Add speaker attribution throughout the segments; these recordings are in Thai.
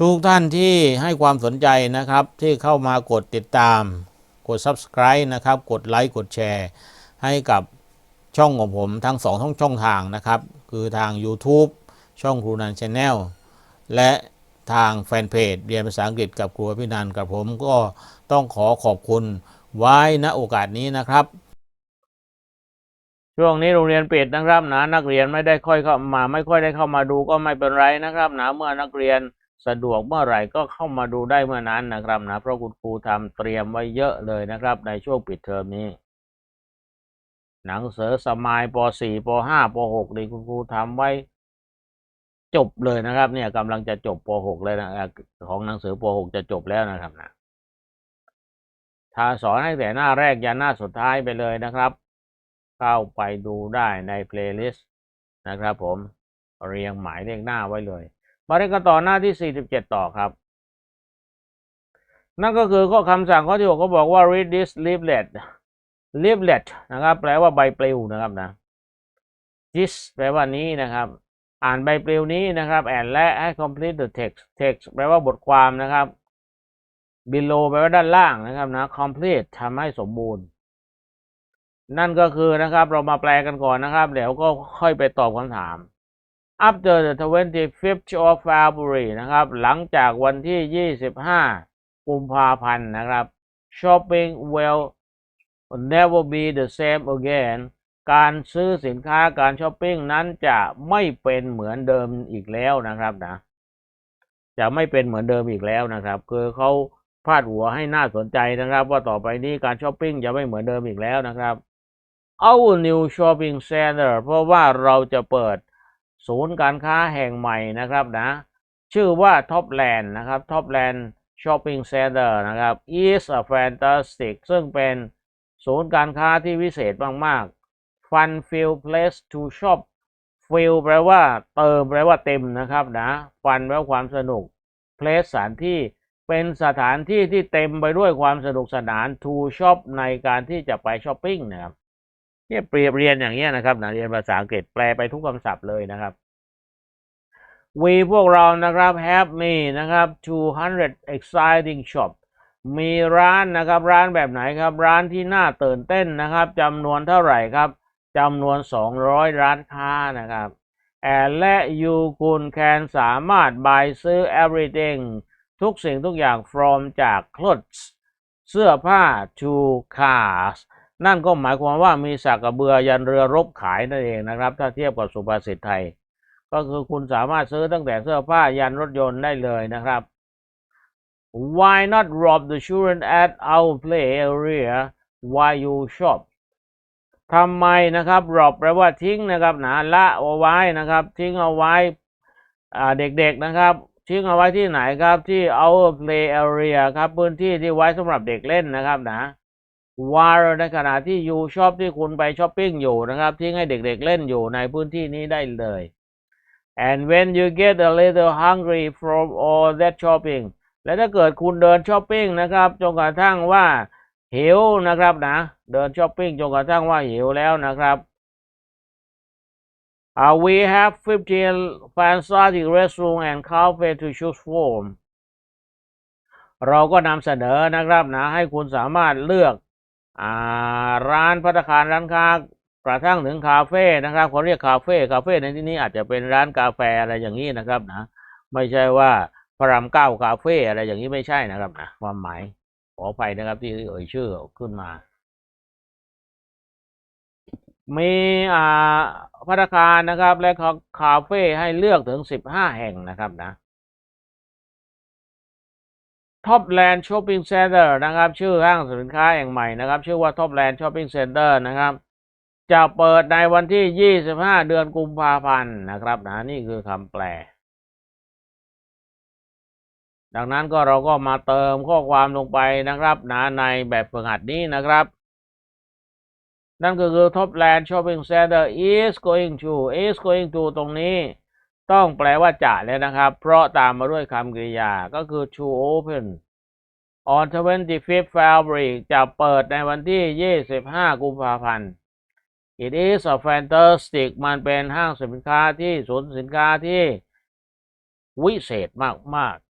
Speaker 1: ทุกท่านที่ให้ความสนใจนะครับ ที่เข้ามากดติดตาม กด subscribe นะครับ กดไลค์กดแชร์ให้กับช่องของผมทั้งสองช่องช่องทางนะครับ คือทาง YouTube ช่องครูนันช n แนลและทางแฟนเพจเรียนภาษาอังกฤษกับครูพี่นันกับผมก็ต้องขอขอบคุณไว้ณโอกาสนี้นะครับ ช่วงนี้โรงเรียนปิดนะครับนะนักเรียนไม่ได้ค่อยเข้ามา ไม่ค่อยได้เข้ามาดูก็ไม่เป็นไรนะครับนะเมื่อนักเรียน สะดวกเมื่อไหร่ก็เข้ามาดูได้เมื่อนั้นนะครับนะเพราะคุณครูทำเตรียมไว้เยอะเลยนะครับ ในช่วงปิดเทอมนี้ หนังสือสมายป .4 ป .5 ป .6 นี่คุณครูทำไว้จบเลยนะครับ เนี่ยกำลังจะจบป .6 เลยนะของหนังสือป .6 จะจบแล้วนะครับนะถ้าสอนให้แต่หน้าแรกยันหน้าสุดท้ายไปเลยนะครับ เข้าไปดูได้ในเพลย์ลิสต์นะครับผมเรียงหมายเลขหน้าไว้เลย มาเรียนกันต่อหน้าที่ 47 ต่อครับ นั่นก็คือข้อคำสั่งข้อที่6เขาบอกว่า read this leaflet leaflet นะครับ แปลว่าใบปลิวนะครับนะ this แปลว่านี้นะครับ อ่านใบปลิวนี้นะครับ and และให้ complete the text text แปลว่าบทความนะครับ below แปลว่าด้านล่างนะครับนะ complete ทำให้สมบูรณ์นั่นก็คือนะครับเรามาแปลกันก่อนนะครับ เดี๋ยวก็ค่อยไปตอบคำถาม after the 25th of February นะครับ หลังจากวันที่ 25 กุมภาพันธ์นะครับ shopping will never be the same again การซื้อสินค้าการช้อปปิ้งนั้นจะไม่เป็นเหมือนเดิมอีกแล้วนะครับนะ จะไม่เป็นเหมือนเดิมอีกแล้วนะครับ คือเขาพาดหัวให้น่าสนใจนะครับ ว่าต่อไปนี้การช้อปปิ้งจะไม่เหมือนเดิมอีกแล้วนะครับ Our new shopping center เพราะว่าเราจะเปิด ศูนย์การค้าแห่งใหม่นะครับนะชื่อว่า Topland นะครับ Topland Shopping Center นะครับ is a fantastic ซึ่งเป็นศูนย์การค้าที่วิเศษมาก ๆ fun fill place to shop fill แปลว่าเติมแปลว่าเต็มนะครับนะ fun แปลว่าความสนุก place สถานที่เป็นสถานที่ที่เต็มไปด้วยความสนุกสนาน to shop ในการที่จะไปช้อปปิ้งนะครับ เนี่ยเปรียบเรียนอย่างเงี้ยนะครับนะเรียนภาษาอังกฤษแปลไปทุกคำศัพท์เลยนะครับ we พวกเรานะครับ have มีนะครับ 200 exciting shop มีร้านนะครับร้านแบบไหนครับ ร้านที่น่าตื่นเต้นนะครับจำนวนเท่าไหร่ครับจำนวน 200 ร้านค้านะครับ and และ you คุณ can สามารถ buy ซื้อ everything ทุกสิ่งทุกอย่าง from จาก clothes เสื้อผ้า to cars นั่นก็หมายความว่ามีสักกระเบือยันเรือรบขายนั่นเองนะครับ ถ้าเทียบกับสุภาษิตไทย ก็คือคุณสามารถซื้อตั้งแต่เสื้อผ้ายันรถยนต์ได้เลยนะครับ Why not rob the children at our play area while you shop ทำไมนะครับ rob แปลว่าทิ้งนะครับนะละเอาไว้นะครับ ทิ้งเอาไว้เด็กๆนะครับทิ้งเอาไว้ที่ไหนครับที่ our play area ครับพื้นที่ที่ไว้สำหรับเด็กเล่นนะครับนะ while ในขณะที่ you shop ที่คุณไปช้อปปิ้งอยู่นะครับทิ้งให้เด็กๆเล่นอยู่ในพื้นที่นี้ได้เลย and when you get a little hungry from all that shopping และถ้าเกิดคุณเดินช้อปปิ้งนะครับจนกระทั่งว่าหิวนะครับนะ เดินช้อปปิ้งจนกระทั่งว่าหิวแล้วนะครับ uh, we have 15 fantastic restaurant and cafe to choose from เราก็นำเสนอนะครับนะให้คุณสามารถเลือก ร้านพัตคารร้านค้ากระทั่งถึงคาเฟ่นะครับเขาเรียกคาเฟ่คาเฟ่ในที่นี้อาจจะเป็นร้านกาแฟอะไรอย่างนี้นะครับนะไม่ใช่ว่าพระรามเก้าคาเฟ่อะไรอย่างนี้ไม่ใช่นะครับนะความหมายขอไปนะครับที่เอ่ยชื่อขึ้นมา มีอ่าพัตคารนะครับ และคาเฟ่ให้เลือกถึงสิบห้าแห่งนะครับนะ Topland Shopping Center นะครับ ชื่อห้างสินค้าแห่งใหม่นะครับ ชื่อว่า Topland Shopping Center นะครับ จะเปิดในวันที่ 25 เดือนกุมภาพันธ์นะครับนะนี่คือคำแปล ดังนั้นก็เราก็มาเติมข้อความลงไปนะครับนะในแบบฝึกหัดนี้นะครับนั่นก็คือ Topland Shopping Center is going to is going to ตรงนี้ ต้องแปลว่าจะแล้วนะครับ เพราะตามมาด้วยคำกริยาก็คือ to open on 25th February จะเปิดในวันที่ 25 กุมภาพันธ์ It is a fantastic มันเป็นห้างสินค้าที่ศูนย์สินค้าที่วิเศษมาก ๆ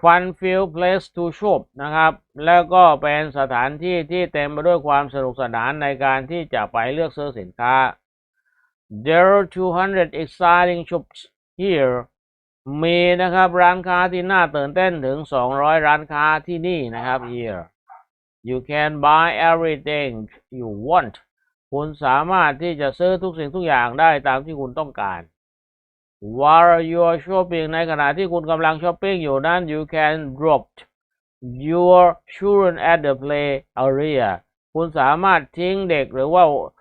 Speaker 1: fun filled place to shop นะครับ แล้วก็เป็นสถานที่ที่เต็มไปด้วยความสนุกสนานในการที่จะไปเลือกซื้อสินค้า There are 200 exciting shops here มีนะครับร้านค้าที่น่าตื่นเต้นถึง 200 ร้านค้าที่นี่นะครับ here you can buy everything you want คุณสามารถที่จะซื้อทุกสิ่งทุกอย่างได้ตามที่คุณต้องการ while you are shopping ในขณะที่คุณกำลังช้อปปิ้งอยู่นั้น you can drop your children at the play area คุณสามารถทิ้งเด็กหรือว่าอ่า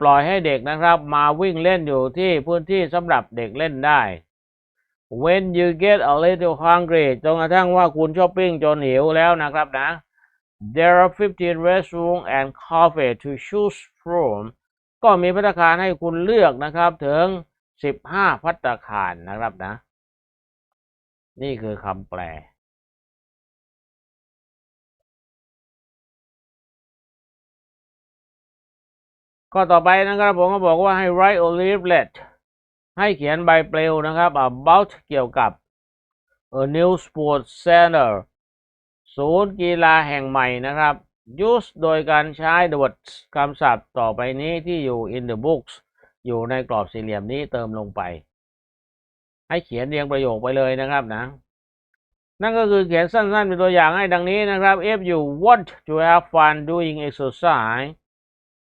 Speaker 1: ปล่อยให้เด็กนะครับ มาวิ่งเล่นอยู่ที่พื้นที่สำหรับเด็กเล่นได้ when you get a little hungry จนกระทั่งว่าคุณช้อปปิ้งจนหิวแล้วนะครับนะ there are 15 restaurants and cafe to choose from ก็มีพัตตาคารให้คุณเลือกนะครับถึง 15 พัตตาคารนะครับนะ นี่คือคำแปล ก็ต่อไปนะครับผมก็บอกว่าให้ write a leaflet ให้เขียนใบเปลวนะครับ about เกี่ยวกับ a new sports center ศูนย์กีฬาแห่งใหม่นะครับ use โดยการใช้ the words คำศัพท์ต่อไปนี้ที่อยู่ in the books อยู่ในกรอบสี่เหลี่ยมนี้เติมลงไป ให้เขียนเรียงประโยคไปเลยนะครับนะ นั่นก็คือเขียนสั้นๆ เป็นตัวอย่างให้ดังนี้นะครับ if you want to have fun doing exercise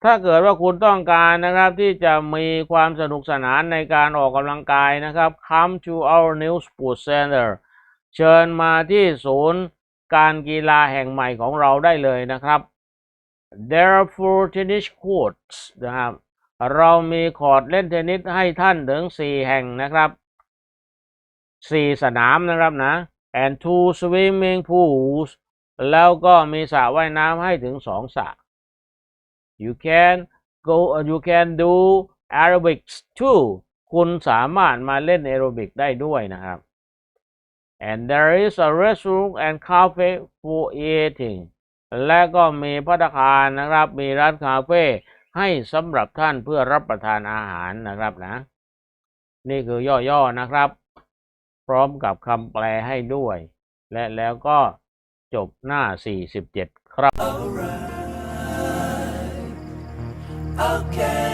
Speaker 1: ถ้าเกิดว่าคุณต้องการนะครับที่จะมีความสนุกสนานในการออกกำลังกายนะครับ come to our new sports center เชิญมาที่ศูนย์การกีฬาแห่งใหม่ของเราได้เลยนะครับ there are four tennis courts นะครับ เรามีคอร์ดเล่นเทนนิสให้ท่านถึง 4 แห่งนะครับ 4 สนามนะครับนะ and two swimming pools แล้วก็มีสระว่ายน้ำให้ถึง 2 สระ you can go you can do aerobics too คุณสามารถมาเล่นแอโรบิกได้ด้วยนะครับ and there is a restaurant and cafe for eating และก็มีพัตตาคารนะครับ มีร้านคาเฟ่ให้สำหรับท่านเพื่อรับประทานอาหารนะครับนะ นี่คือย่อๆนะครับ พร้อมกับคำแปลให้ด้วย และแล้วก็จบหน้า 47 ครับ
Speaker 2: okay.